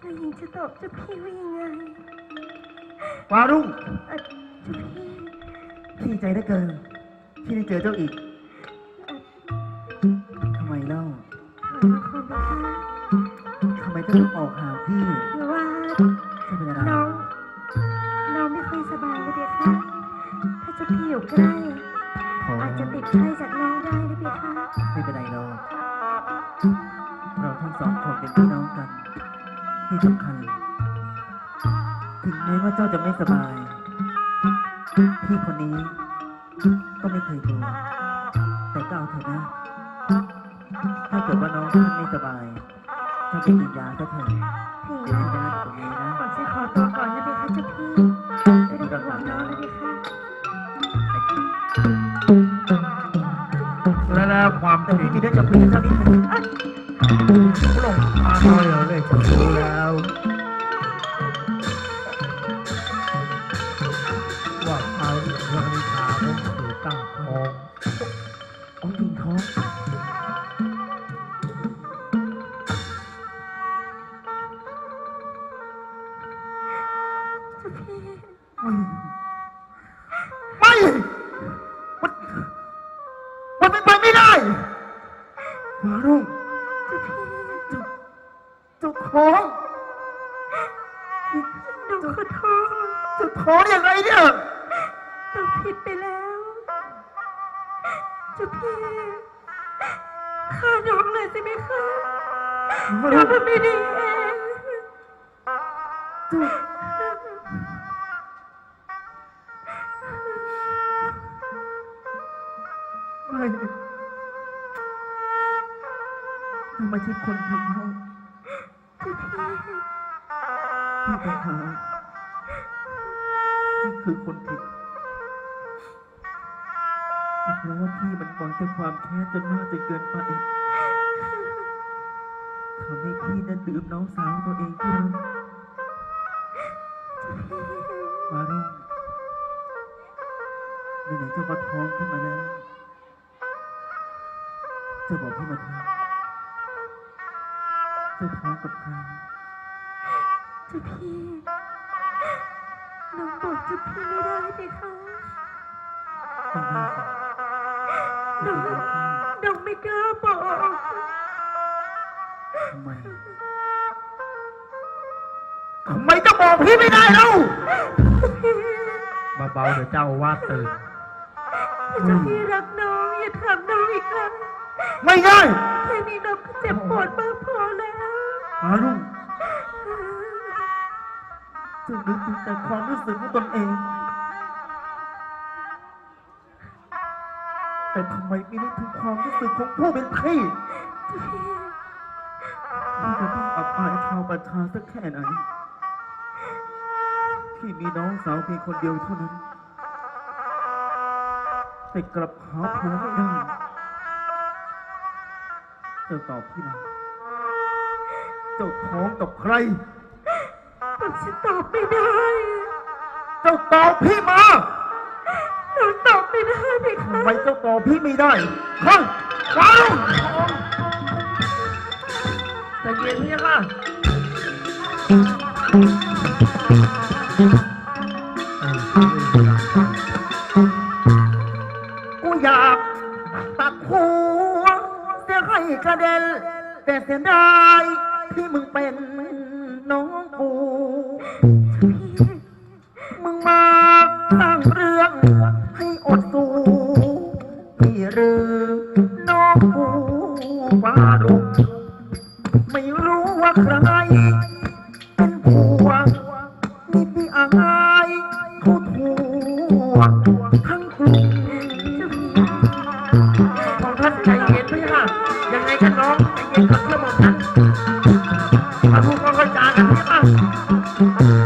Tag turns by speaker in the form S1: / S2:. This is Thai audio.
S1: แล้วหญิงจะตอบเจ้าพี่ว่ายังไง
S2: ฟ้ารุ่ง
S1: เอ่อเจ้าพี่
S2: พี่ใจได้เกิน ที่ได้เจอเจ้าอีก ทำไมเล่า
S1: ขอบคุณนะคะ
S2: ทำไมต้องออกหาพี่
S1: คือว่า
S2: จะเป็นอะไร
S1: น้อง น้องไม่ค่อยสบายนะเบียค่ะถ้าเจ้าพี่อยู่ใกล้
S2: ขอ
S1: อาจจะติดไข้จากน้องได้นะเบียค่ะ
S2: ไม่เป็นไรหรอกเราทั้งสองคนเป็นพี่น้องกัน ที่สำคัญ ถึงแม้ว่าเจ้าจะไม่สบาย พี่คนนี้ ก็ไม่เคยกลัวแต่ก็เอาเถอะนะ ถ้าเกิดว่าน้องท่านไม่สบายถ้าไปกินยาซะเถอะ
S1: พี่
S2: เดี๋ยวพี่จะนั่งอยู่ตรงนี้นะ
S1: ผมจะขอตัวก่อนนะเบียค่ะเจ้าพี่ไม่ต้องห่วงน้องนะเบียค่ะ
S3: และแล้วความ
S2: แต่
S3: จริ
S2: พี่
S3: ง
S2: มีเรื่องจะคุยกับเจ้านิดนึง
S3: พระองค์อาน้อยเราเลย ท้อง
S2: องค์หญิงท้อง
S1: เจ้าพี่
S2: ไม่ไม่มันมันเป็นไปไม่ได้วารุ่ง
S1: เจ้าพี่
S2: เจ้าเจ้าท้อง
S1: หนูขอโทษ
S2: เจ้าท้องยังไงเนี่ย
S1: หนูผิดไปแล้ว จ้าพี่ฆ่าน้องเลยใช่ไหมคะ
S2: วา
S1: น้องมันไม่ดีเอง
S2: จ้าไม่ทำไมใช่คนผิดเขา
S1: เจ้าพี่
S2: พี่ต่างหากพี่คือคนผิด เพราะว่าพี่มันปล่อยแต่ความแค้นจนมากจนเกินไปทำให้พี่นั้นดื่มน้องสาวตัวเองที่รักมารุ่งไหนๆเจ้าก็ท้องขึ้นมาแล้วเจะบอกพี่มาเถอะเจ้าท้องกับใคร
S1: เจ้าพี่น้องบอกเจ้าพี่ไม่ได้ไหมคะ
S2: ต้องได้สิ
S1: น้องน้องไม่กล้าบอก
S2: ทำไมทำไมจะบอกพี่ไม่ได้เล่า
S3: เบาๆเดี๋ยวเจ้าอาวาดตื่น
S1: เจ้าพี่รักน้องอย่าทำน้องอีกครั้ง
S2: ไม่ง่าย
S1: แค่นี้น้องก็เจ็บปวดมากพอแล้ว
S2: มารุ่งเจะนึกถึงแต่ความรู้สึกของตนเอง แต่ทำไมไม่นึกถึงความรู้สึกของผู้เป็นพี่พี่จะต้องอับอายชาวประชาสักแค่ไหนที่มีน้องสาวเพียงคนเดียวเท่านั้น แต่กลับหาผัวไม่ได้เจ้าตอบพี่มาเจ้าท้องกับใคร
S1: ผมฉันตอบไม่ได้
S2: เจ้าตอบพี่มา
S1: หนูตอบไม่ ได้ไหมคะ
S2: ทำไมเจ้าตอพี่ไม่ได้ข้างฟ้าลง
S3: ใจเย็นเนี่ค่ะ
S2: กูอยากตัดหัวเสียให้กระเด็นแต่เสียดายที่มึงเป็น ของท่านใจเย็นพี่ค่ะยังไงกันน้องใจเย็นกับเพื่อม
S3: องท่านมาพูดก็ค่อจากันพี่ค่ะ